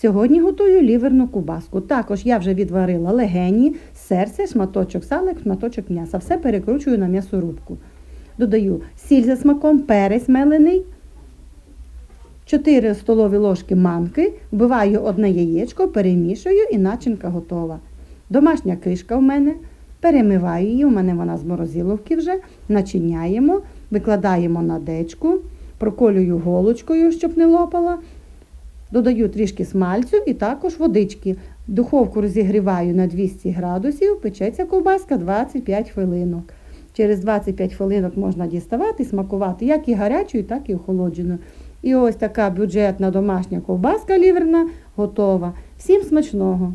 Сьогодні готую ліверну кубаску. Також я вже відварила легені, серце, шматочок сала, шматочок м'яса. Все перекручую на м'ясорубку. Додаю сіль за смаком, перець мелений, 4 столові ложки манки, вбиваю одне яєчко, перемішую і начинка готова. Домашня кишка в мене. Перемиваю її, у мене вона з морозиловки вже, начиняємо, викладаємо на дечку, проколюю голочкою, щоб не лопала. Додаю трішки смальцю і також водички. Духовку розігріваю на 200 градусів, печеться ковбаска 25 хвилинок. Через 25 хвилинок можна діставати, смакувати як і гарячою, так і охолодженою. І ось така бюджетна домашня ковбаска ліверна готова. Всім смачного!